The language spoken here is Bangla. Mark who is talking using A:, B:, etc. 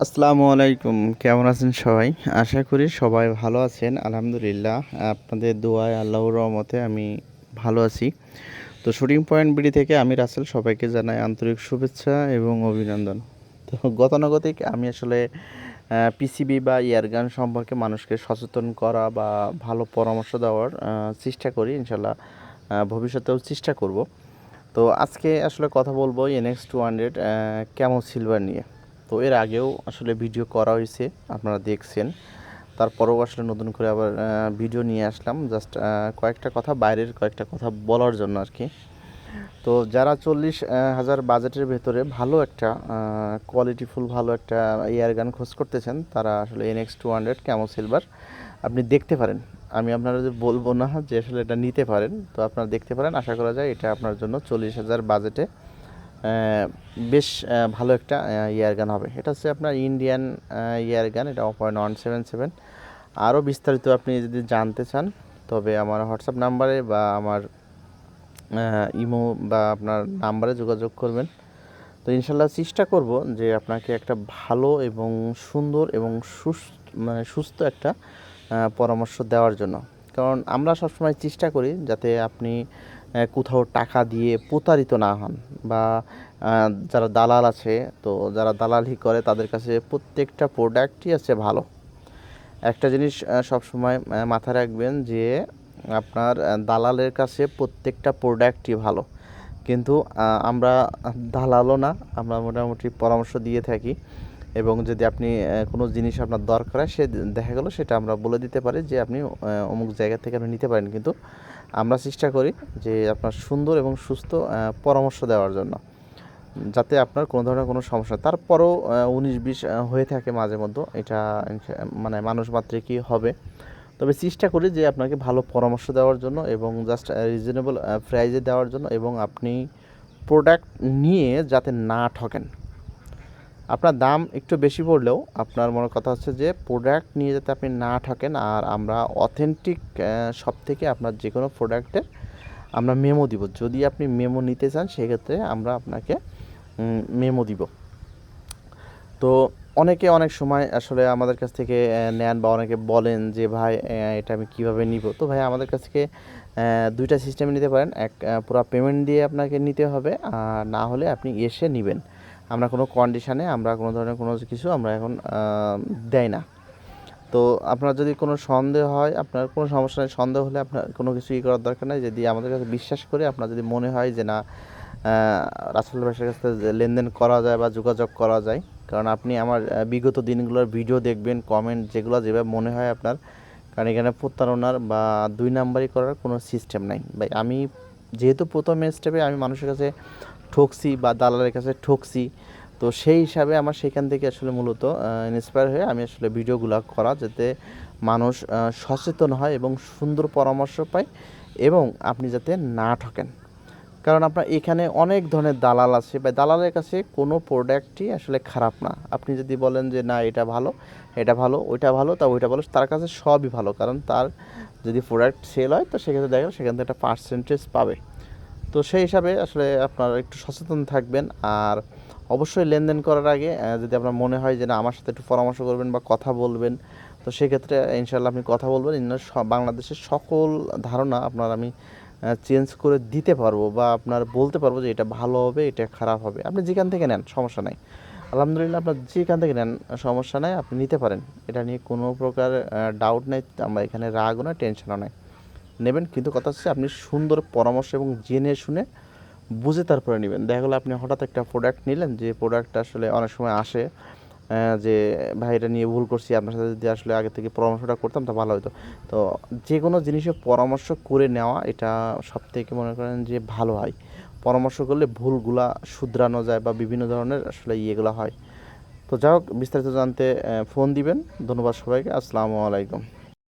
A: আসসালামু আলাইকুম। কেমন আছেন সবাই? আশা করি সবাই ভালো আছেন, আলহামদুলিল্লাহ। আপনাদের দোয়ায় আল্লাহর রহমতে আমি ভালো আছি। তো শুটিং পয়েন্ট বিডি থেকে আমি রাসেল সবাইকে জানাই আন্তরিক শুভেচ্ছা এবং অভিনন্দন। তো গতানুগতিক আমি আসলে পিসিবি বা ইয়ারগান সম্পর্কে মানুষকে সচেতন করা বা ভালো পরামর্শ দেওয়ার চেষ্টা করি, ইনশাল্লাহ ভবিষ্যতেও চেষ্টা করব। তো আজকে আসলে কথা বলব NX two hundred camo silver নিয়ে। তো এর আগেও আসলে ভিডিও করা হয়েছে, আপনারা দেখছেন। তারপরেও আসলে নতুন করে আবার ভিডিও নিয়ে আসলাম। জাস্ট কয়েকটা কথা, বাইরের কয়েকটা কথা বলার জন্য আর কি। তো যারা চল্লিশ হাজার বাজেটের ভেতরে ভালো একটা কোয়ালিটিফুল ভালো একটা এয়ার গান খোঁজ করতেছেন, তারা আসলে NX two hundred camo silver আপনি দেখতে পারেন। আমি আপনারা যে বলব না যে আসলে এটা নিতে পারেন, তো আপনারা দেখতে পারেন। আশা করা যায় এটা আপনার জন্য চল্লিশ হাজার বাজেটে বেশ ভালো একটা ইয়ার গান হবে। এটা হচ্ছে আপনার ইন্ডিয়ান ইয়ার গান। এটা পয়েন্ট ওয়ান সেভেন সেভেন আরও বিস্তারিত আপনি যদি জানতে চান, তবে আমার হোয়াটসঅ্যাপ নাম্বারে বা আমার ইমো বা আপনার নাম্বারে যোগাযোগ করবেন। তো ইনশাল্লাহ চেষ্টা করব যে আপনাকে একটা ভালো এবং সুন্দর এবং সুস্থ মানে সুস্থ একটা পরামর্শ দেওয়ার জন্য। কারণ আমরা সবসময় চেষ্টা করি যাতে আপনি কোথাও টাকা দিয়ে প্রতারিত না হন বা যারা দালাল আছে, তো যারা দালালি করে তাদের কাছে প্রত্যেকটা প্রোডাক্টই আছে ভালো। একটা জিনিস সবসময় মাথায় রাখবেন যে, আপনার দালালের কাছে প্রত্যেকটা প্রোডাক্টই ভালো। কিন্তু আমরা দালালও না, আমরা মোটামুটি পরামর্শ দিয়ে থাকি। এবং যদি আপনি কোনো জিনিস আপনার দরকার হয়, সে দেখা গেলো সেটা আমরা বলে দিতে পারি যে আপনি অমুক জায়গা থেকে আপনি নিতে পারেন। কিন্তু আমরা চেষ্টা করি যে আপনার সুন্দর এবং সুস্থ পরামর্শ দেওয়ার জন্য। যাতে আপনার কোনো ধরনের কোনো সমস্যা। তারপরেও উনিশ বিশ হয়ে থাকে মাঝে মধ্যে। এটা মানে মানুষ মাত্রই হবে। তবে চেষ্টা করি যে আপনাকে ভালো পরামর্শ দেওয়ার জন্য এবং জাস্ট রিজনেবল প্রাইজে দেওয়ার জন্য এবং আপনি প্রোডাক্ট নিয়ে যাতে না ঠকেন। আপনার দাম একটু বেশি পড়লেও আপনার মনে কথা হচ্ছে যে প্রোডাক্ট নিয়ে যাতে আপনি না ঠকেন আর আমরা অথেন্টিক সব থেকে আপনার যে কোনো প্রোডাক্টের আমরা মেমো দিব। যদি আপনি মেমো নিতে চান, সেক্ষেত্রে আমরা আপনাকে মেমো দিব। তো অনেকে অনেক সময় আসলে আমাদের কাছ থেকে নেন বা অনেকে বলেন যে, ভাই এটা আমি কীভাবে নিব? তো ভাই, আমাদের কাছ থেকে দুইটা সিস্টেমে নিতে পারেন। এক পুরো পেমেন্ট দিয়ে আপনাকে নিতে হবে। আর না হলে আপনি এসে নেবেন। আমরা কোনো কন্ডিশানে আমরা কোনো ধরনের কোনো কিছু আমরা এখন দেয় না। তো আপনার যদি কোনো সন্দেহ হয়, আপনার কোনো সমস্যা নেই, সন্দেহ হলে আপনার কোনো কিছু ই করার দরকার নেই। যদি আমাদের কাছে বিশ্বাস করে, আপনার যদি মনে হয় যে না রাসেল ভাইয়ের কাছে লেনদেন করা যায় বা যোগাযোগ করা যায়, কারণ আপনি আমার বিগত দিনগুলোর ভিডিও দেখবেন কমেন্ট যেগুলো যেভাবে মনে হয় আপনার, কারণ এখানে প্রতারণার বা দুই নাম্বারই করার কোনো সিস্টেম নাই। ভাই, আমি যেহেতু প্রথম স্টেপে আমি মানুষের কাছে ঠকছি বা দালালের কাছে ঠকছি তো সেই হিসাবে আমার সেখান থেকে আসলে মূলত ইন্সপায়ার হয়ে আমি আসলে ভিডিওগুলো করা যাতে মানুষ সচেতন হয় এবং সুন্দর পরামর্শ পায় এবং আপনি যাতে না ঠকেন। কারণ আপনার এখানে অনেক ধরনের দালাল আছে বা দালালের কাছে কোনো প্রোডাক্টই আসলে খারাপ না। আপনি যদি বলেন যে, না, এটা ভালো এটা ভালো, ওইটা ভালো, তা ওইটা ভালো, তার কাছে সবই ভালো। কারণ তার যদি প্রোডাক্ট সেল হয়, তো সেক্ষেত্রে দেখা গেলো সেখান থেকে একটা পার্সেন্টেজ পাবে। তো সেই হিসাবে আসলে আপনার একটু সচেতন থাকবেন। আর অবশ্যই লেনদেন করার আগে যদি আপনার মনে হয় যে না, আমার সাথে একটু পরামর্শ করবেন বা কথা বলবেন, তো সেক্ষেত্রে ইনশাল্লাহ আপনি কথা বলবেন। বাংলাদেশের সকল ধারণা আপনার আমি চেঞ্জ করে দিতে পারব বা আপনার বলতে পারব যে এটা ভালো হবে, এটা খারাপ হবে। আপনি যেখান থেকে নেন, সমস্যা নাই। আলহামদুলিল্লাহ আপনার যেখান থেকে নেন, সমস্যা নাই, আপনি নিতে পারেন। এটা নিয়ে কোনো প্রকার ডাউট নেই, আমরা এখানে রাগও না টেনশনও নাই। নেবেন। কিন্তু কথা হচ্ছে আপনি সুন্দর পরামর্শ এবং জেনে শুনে বুঝে তারপরে নেবেন। দেখা গেলো আপনি হঠাৎ একটা প্রোডাক্ট নিলেন যে প্রোডাক্টটা আসলে অনেক সময় আসে যে, ভাই, এটা নিয়ে ভুল করছি, আপনার সাথে যদি আসলে আগে থেকে পরামর্শটা করতাম তা ভালো হতো তো যে কোনো জিনিসে পরামর্শ করে নেওয়া, এটা সব থেকে মনে করেন যে ভালো হয়। পরামর্শ করলে ভুলগুলা শুধরানো যায় বা বিভিন্ন ধরনের আসলে ইয়েগুলো হয়। তো যাই হোক, বিস্তারিত জানতে ফোন দিবেন। ধন্যবাদ সবাইকে। আসসালামু আলাইকুম।